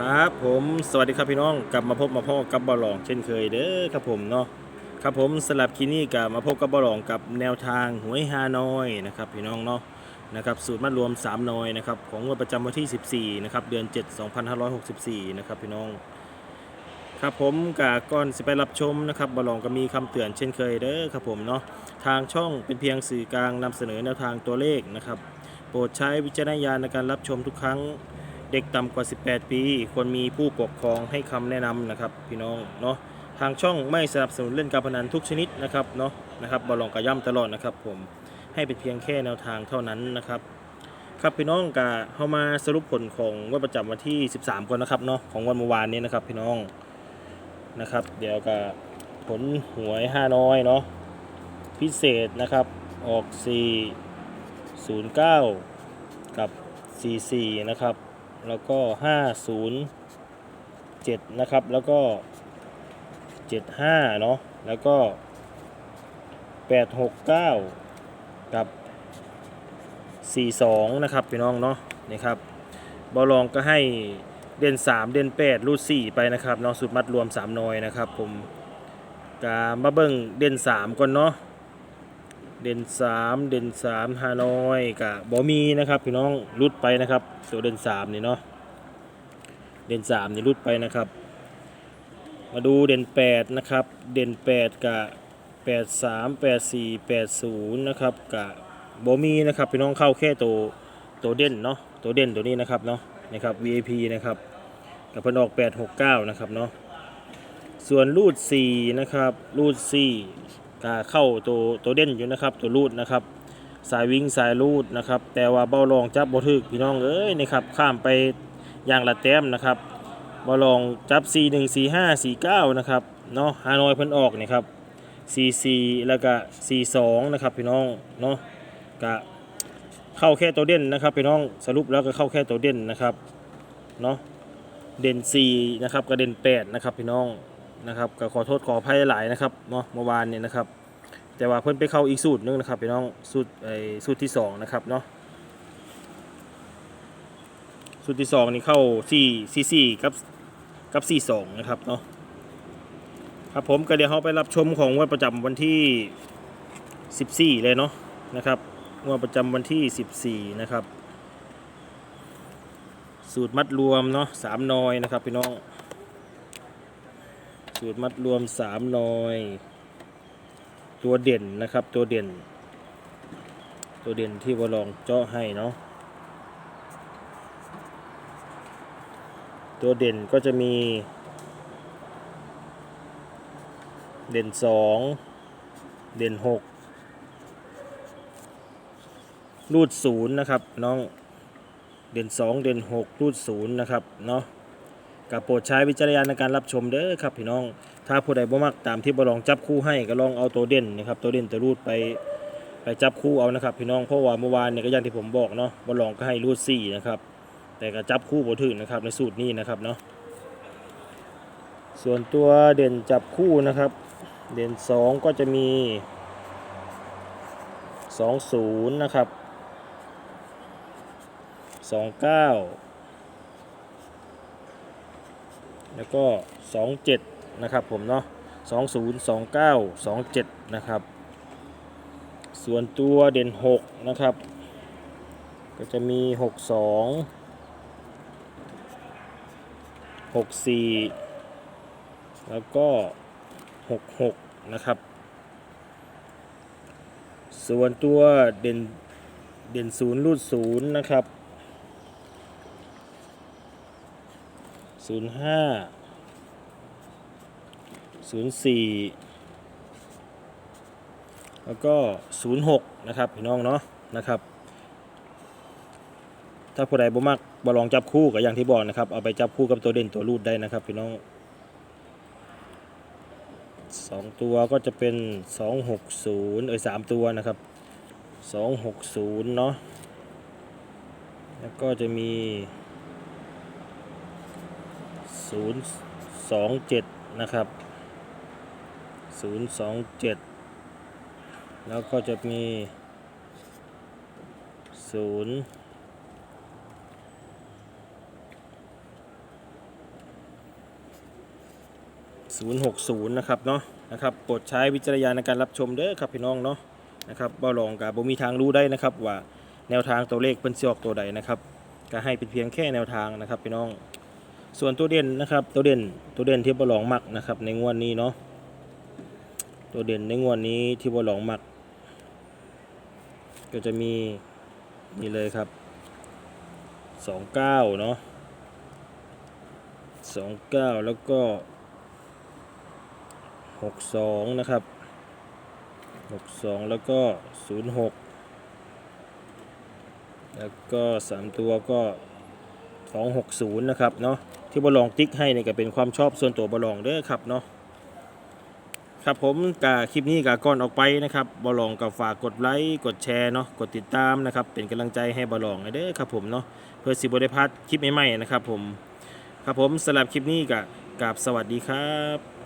ครับผมสวัสดีครับพี่น้องกลับมาพบมาพ่อกับบอลลอง เช่นเคยเด้อครับผมเนาะครับผมสลับคินี่กับมาพบกับบอลลองกับแนวทางหวยฮานอยนะครับพี่น้องเนาะนะครับสูตรมัดรวม3นอยนะครับของงวดประจำวันที่ 14นะครับเดือน 7 2564นะครับพี่น้องครับผมกาก่อนสิไปรับชมนะครับบอลลองก็มีคำเตือนเช่นเคยเด้อครับผมเนาะทางช่องเป็นเพียงสื่อกลางนำเสนอแนวทางตัวเลขนะครับโปรดใช้วิจารณญาณในการรับชมทุกครั้ง เด็กต่ำกว่า 18 ปีควรมีผู้ปกครองให้คำแนะนำนะครับ พี่น้องเนาะทางช่องไม่สนับสนุนเล่นการพนันทุกชนิดนะครับเนาะนะครับบอลลองกระย่ำตลอดนะครับ ผมให้เป็นเพียงแค่แนวทางเท่านั้นนะครับครับพี่น้องกะเข้ามาสรุปผลของวันประจำวันที่ 13ก่อนนะครับเนาะของวันเมื่อวานนี้นะครับ พี่น้องนะครับ เดี๋ยวกะผลหวยห้าน้อยเนาะพิเศษนะครับออก 4 0 9 กับ 44 นะครับ แล้วก็ 507 นะครับ แล้วก็ 75 เนาะแล้วก็ 869 กับ 42 นะครับพี่น้องเนาะนี่ครับบอลองก็ให้เด่น 3 เด่น 8 รูด 4 ไปนะครับเนาะสุดมัดรวม 3น้อยนะครับผมกามาเบิ่งเด่น 3ก่อนเนาะ เด่น3เด่น3ฮานอยกับบอมีนะครับพี่น้องรุดไปนะครับตัวเด่น3นี่เนาะเด่น3นี่รุดไปนะครับ มาดูเด่น8นะครับเด่น8กับ8 3 8 4 8 0นะครับกับบอมีนะครับพี่น้องเข้าแค่ตัวตัวเด่นเนาะตัวเด่นตัวนี้นะครับเนาะนะครับ VIP นะครับกับพิ่นออก869นะครับเนาะส่วนรูด4นะครับรูด4 ก็เข้าตัวตัวเด่นอยู่นะครับ ตัวรูดนะครับ สายวิ่งสายรูดนะครับ แต่ว่าเบาลองจับบ่ถึกพี่น้องเอ้ยนะครับข้ามไปอย่างละแต้มนะครับเบาลองจับ 4 1 4 5 4 9นะครับเนาะฮานอยเพิ่นออกนี่ครับ 4 4 แล้วก็4 2นะครับพี่น้องเนาะก็เข้าแค่ตัวเด่นนะครับพี่น้องสรุปแล้วก็เข้าแค่ตัวเด่นนะครับเนาะเด่น4นะครับกับเด่น8นะครับพี่น้อง นะครับก็ขอโทษขออภัยหลายนะครับเนาะเมื่อวานเนี่ยนะครับ แต่ว่าเพิ่นไปเข้าอีกสูตรนึงนะครับพี่น้องสูตรไอ้สูตรที่สองนะครับเนาะสูตรที่สองนี่เข้าสี่สี่สี่กับกับสี่สองนะครับเนาะครับผมก็เดี๋ยวเราไปรับชมของวันประจำวันที่สิบสี่เลยเนาะนะครับงวดประจำวันที่สิบสี่นะครับ สูตรมัดรวมเนาะสามนอยนะครับพี่น้อง สูตรมัดรวมสามหนอย ตัวเด่นนะครับ ตัวเด่น ตัวเด่นที่วอลองเจาะให้เนาะตัวเด่นก็จะมี เด่นสองเด่นหกรูดศูนย์นะครับน้องเด่นสองเด่นหกรูดศูนย์นะครับเนาะ กับโปรดใช้วิจารณญาณในการรับชมเด้อครับพี่น้อง ถ้าผู้ใดบ่มักตามที่บลองจับคู่ให้ก็ลองเอาตัวเด่นนะครับตัวเด่นตัวรูดไปไปจับคู่เอานะครับ พี่น้องเพราะว่าเมื่อวานเนี่ยก็อย่างที่ผมบอกเนาะบลองก็ให้รูดสี่นะครับ แต่ก็จับคู่บ่ถึงนะครับในสูตรนี้นะครับเนาะส่วนตัวเด่นจับคู่นะครับ เด่น 2 ก็จะมี 20 นะครับ 29 แล้วก็ 27 นะครับผมเนาะ2029 27 นะครับ ส่วนตัวเด่น 6 นะครับ ก็จะมี 62 64 แล้วก็ 66 นะครับ ส่วนตัวเด่นเด่น0รูด0นะครับ ศูนย์ห้าศูนย์สี่แล้วก็ศูนย์หกนะครับพี่น้องเนาะนะครับ ถ้าผู้ใดบ่มักบ่ลองจับคู่กับอย่างที่บอกนะครับ เอาไปจับคู่กับตัวเด่นตัวรูดได้นะครับพี่น้องสองตัวก็จะเป็นสองหกศูนย์เอ้ยสามตัวนะครับสองหกศูนย์เนาะแล้วก็จะมี 027นะครับ027แล้วก็จะมี0 060 นะครับเนาะนะครับโปรดใช้วิจารณญาณในการรับชมเด้อครับพี่น้องเนาะนะครับบ่ลองกับบ่มีทางรู้ได้นะครับว่าแนวทางตัวเลขเพิ่นสิออกตัวใดนะครับก็ให้เป็นเพียงแค่แนวทางนะครับพี่น้อง ส่วนตัวเด่นนะครับ ตัวเด่นตัวเด่นที่บ่ลองมักนะครับ ในงวดนี้เนาะตัวเด่นในงวดนี้ที่บ่ลองมัก ก็จะมีนี่เลยครับ29เนาะ29แล้วก็62นะครับ62แล้วก็06แล้วก็3ตัวก็ 260 นะครับเนาะที่บอลองติ๊กให้เนี่ยก็เป็นความชอบส่วนตัวบอลองเด้อครับเนาะครับผมกาคลิปนี้กาก่อนออกไปนะครับบอลองกับฝากกดไลค์กดแชร์เนาะกดติดตามนะครับเป็นกำลังใจให้บอลองเด้อครับผมเนาะเพื่อสิบได้พัดคลิปใหม่ๆนะครับผมครับผมสำหรับคลิปนี้กับกับสวัสดีครับ